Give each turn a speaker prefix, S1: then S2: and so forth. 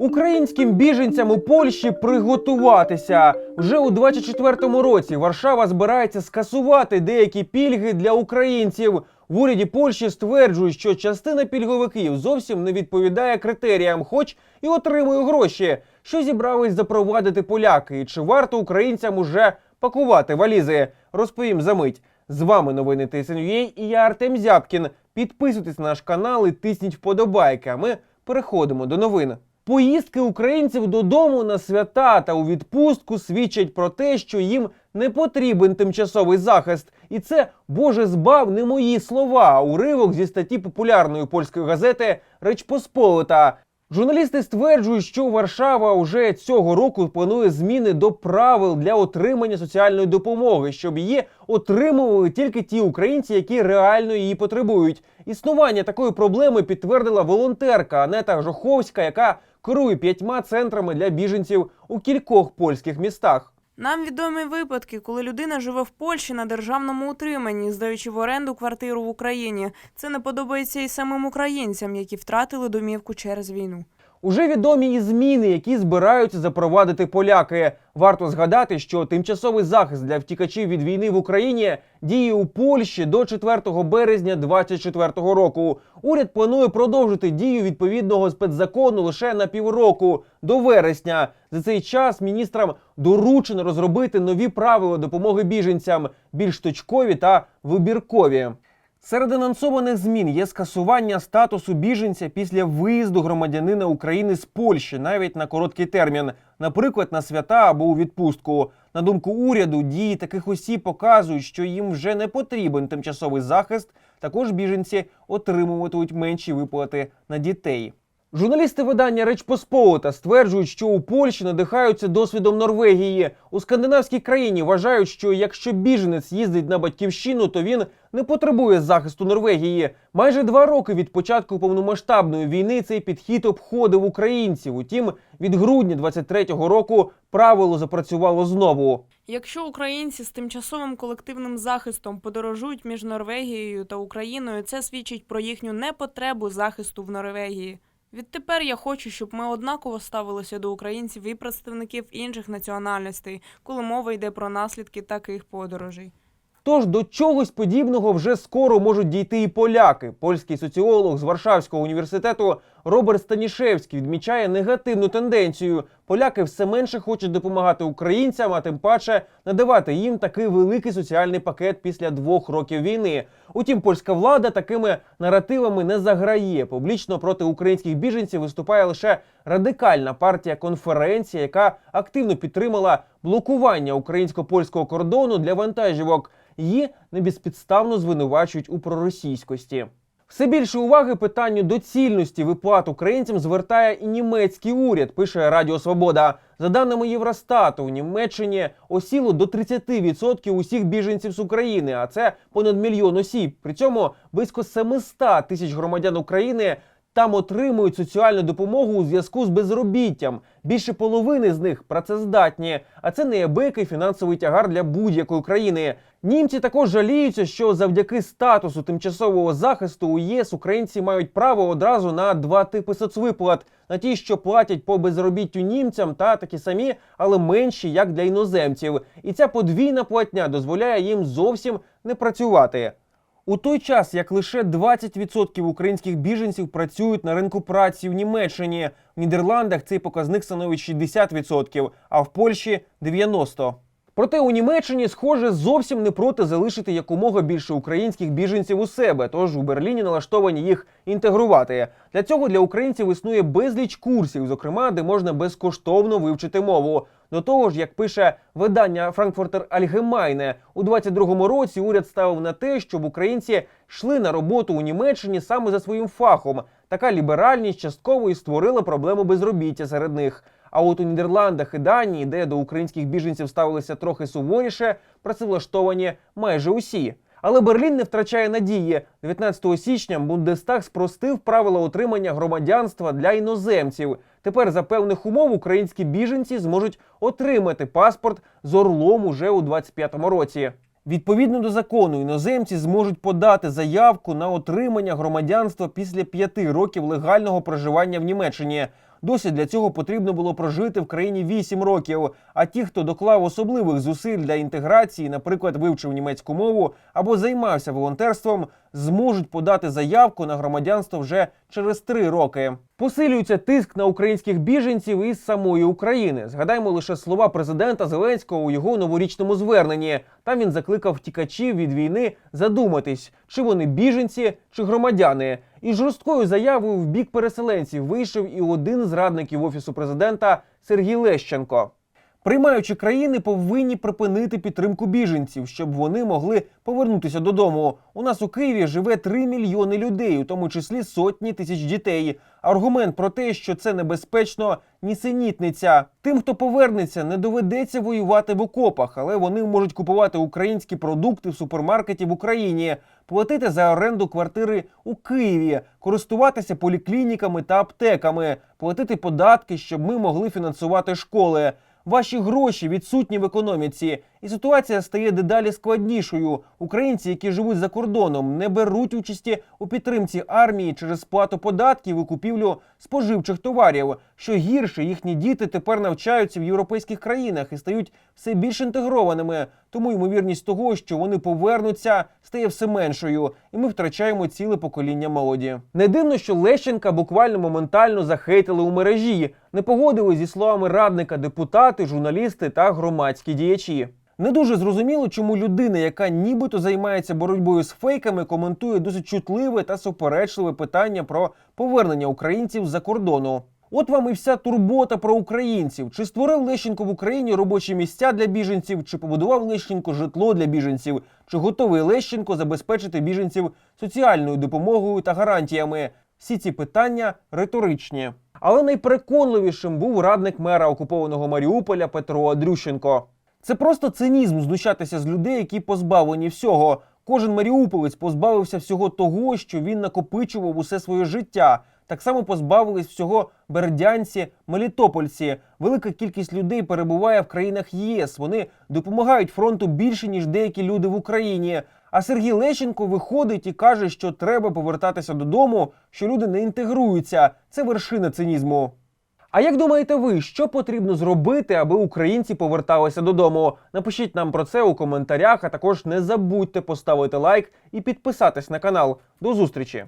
S1: Українським біженцям у Польщі приготуватися вже у 24-му році. Варшава збирається скасувати деякі пільги для українців. В уряді Польщі стверджують, що частина пільговиків зовсім не відповідає критеріям, хоч і отримує гроші. Що зібрались запровадити поляки, і чи варто українцям уже пакувати валізи? Розповім за мить. З вами новини ТСНЮА і я Артем Зябкін. Підписуйтесь на наш канал і тисніть вподобайки. А ми переходимо до новин. Поїздки українців додому на свята та у відпустку свідчать про те, що їм не потрібен тимчасовий захист. І це Боже збав не мої слова, а уривок зі статті популярної польської газети Реч Посполита. Журналісти стверджують, що Варшава уже цього року планує зміни до правил для отримання соціальної допомоги, щоб її отримували тільки ті українці, які реально її потребують. Існування такої проблеми підтвердила волонтерка Анета Жоховська, яка керує п'ятьма центрами для біженців у кількох польських містах.
S2: Нам відомі випадки, коли людина живе в Польщі на державному утриманні, здаючи в оренду квартиру в Україні. Це не подобається і самим українцям, які втратили домівку через війну.
S1: Уже відомі і зміни, які збираються запровадити поляки. Варто згадати, що тимчасовий захист для втікачів від війни в Україні діє у Польщі до 4 березня 2024 року. Уряд планує продовжити дію відповідного спецзакону лише на півроку до вересня. За цей час міністрам доручено розробити нові правила допомоги біженцям, більш точкові та вибіркові. Серед анонсованих змін є скасування статусу біженця після виїзду громадянина України з Польщі навіть на короткий термін, наприклад, на свята або у відпустку. На думку уряду, дії таких осіб показують, що їм вже не потрібен тимчасовий захист. Також біженці отримуватимуть менші виплати на дітей. Журналісти видання Реч Посполита стверджують, що у Польщі надихаються досвідом Норвегії. У скандинавській країні вважають, що якщо біженець їздить на батьківщину, то він не потребує захисту Норвегії. Майже два роки від початку повномасштабної війни цей підхід обходив українців. Утім, від грудня 23-го року правило запрацювало знову.
S2: Якщо українці з тимчасовим колективним захистом подорожують між Норвегією та Україною, це свідчить про їхню непотребу захисту в Норвегії. Відтепер я хочу, щоб ми однаково ставилися до українців і представників інших національностей, коли мова йде про наслідки таких подорожей.
S1: Тож до чогось подібного вже скоро можуть дійти і поляки. Польський соціолог з Варшавського університету Роберт Станішевський відмічає негативну тенденцію. Поляки все менше хочуть допомагати українцям, а тим паче надавати їм такий великий соціальний пакет після двох років війни. Утім, польська влада такими наративами не заграє. Публічно проти українських біженців виступає лише радикальна партія конференція, яка активно підтримала блокування українсько-польського кордону для вантажівок. Її небезпідставно звинувачують у проросійськості. Все більше уваги питанню доцільності виплат українцям звертає і німецький уряд, пише Радіо Свобода. За даними Євростату, в Німеччині осіло до 30% усіх біженців з України, а це понад мільйон осіб. При цьому близько 700 тисяч громадян України там отримують соціальну допомогу у зв'язку з безробіттям. Більше половини з них працездатні, а це неабиякий фінансовий тягар для будь-якої країни. Німці також жаліються, що завдяки статусу тимчасового захисту у ЄС українці мають право одразу на два типи соцвиплат: на ті, що платять по безробіттю німцям, та такі самі, але менші, як для іноземців. І ця подвійна платня дозволяє їм зовсім не працювати. У той час, як лише 20% українських біженців працюють на ринку праці в Німеччині, в Нідерландах цей показник становить 60%, а в Польщі 90%. Проте у Німеччині, схоже, зовсім не проти залишити якомога більше українських біженців у себе. Тож у Берліні налаштовані їх інтегрувати. Для цього для українців існує безліч курсів, зокрема, де можна безкоштовно вивчити мову. До того ж, як пише видання Frankfurter Allgemeine, у 22-му році уряд ставив на те, щоб українці йшли на роботу у Німеччині саме за своїм фахом. Така ліберальність частково і створила проблему безробіття серед них. А от у Нідерландах і Данії, де до українських біженців ставилися трохи суворіше, працевлаштовані майже усі. Але Берлін не втрачає надії. 19 січня Бундестаг спростив правила отримання громадянства для іноземців. Тепер за певних умов українські біженці зможуть отримати паспорт з орлом уже у 25-му році. Відповідно до закону, іноземці зможуть подати заявку на отримання громадянства після п'яти років легального проживання в Німеччині. Досі для цього потрібно було прожити в країні 8 років. А ті, хто доклав особливих зусиль для інтеграції, наприклад, вивчив німецьку мову або займався волонтерством, зможуть подати заявку на громадянство вже через 3 роки. Посилюється тиск на українських біженців із самої України. Згадаймо лише слова президента Зеленського у його новорічному зверненні. Там він закликав втікачів від війни задуматись, чи вони біженці, чи громадяни. І жорсткою заявою в бік переселенців вийшов і один з радників офісу президента Сергій Лещенко. Приймаючі країни повинні припинити підтримку біженців, щоб вони могли повернутися додому. У нас у Києві живе 3 мільйони людей, у тому числі сотні тисяч дітей. Аргумент про те, що це небезпечно, нісенітниця. Тим, хто повернеться, не доведеться воювати в окопах, але вони можуть купувати українські продукти в супермаркеті в Україні, платити за оренду квартири у Києві, користуватися поліклініками та аптеками, платити податки, щоб ми могли фінансувати школи. Ваші гроші відсутні в економіці, і ситуація стає дедалі складнішою. Українці, які живуть за кордоном, не беруть участі у підтримці армії через сплату податків і купівлю споживчих товарів. Що гірше, їхні діти тепер навчаються в європейських країнах і стають все більш інтегрованими. Тому ймовірність того, що вони повернуться, стає все меншою, і ми втрачаємо ціле покоління молоді. Не дивно, що Лещенка буквально моментально захейтили у мережі, не погодили зі словами радника депутати, журналісти та громадські діячі. Не дуже зрозуміло, чому людина, яка нібито займається боротьбою з фейками, коментує досить чутливе та суперечливе питання про повернення українців з-за кордону. От вам і вся турбота про українців. Чи створив Лещенко в Україні робочі місця для біженців, чи побудував Лещенко житло для біженців, чи готовий Лещенко забезпечити біженців соціальною допомогою та гарантіями? Всі ці питання риторичні. Але найпереконливішим був радник мера окупованого Маріуполя Петро Андрющенко. Це просто цинізм знущатися з людей, які позбавлені всього. Кожен маріуполець позбавився всього того, що він накопичував усе своє життя. Так само позбавились всього бердянці, мелітопольці. Велика кількість людей перебуває в країнах ЄС. Вони допомагають фронту більше ніж деякі люди в Україні. А Сергій Лещенко виходить і каже, що треба повертатися додому, що люди не інтегруються. Це вершина цинізму. А як думаєте ви, що потрібно зробити, аби українці поверталися додому? Напишіть нам про це у коментарях, а також не забудьте поставити лайк і підписатись на канал. До зустрічі!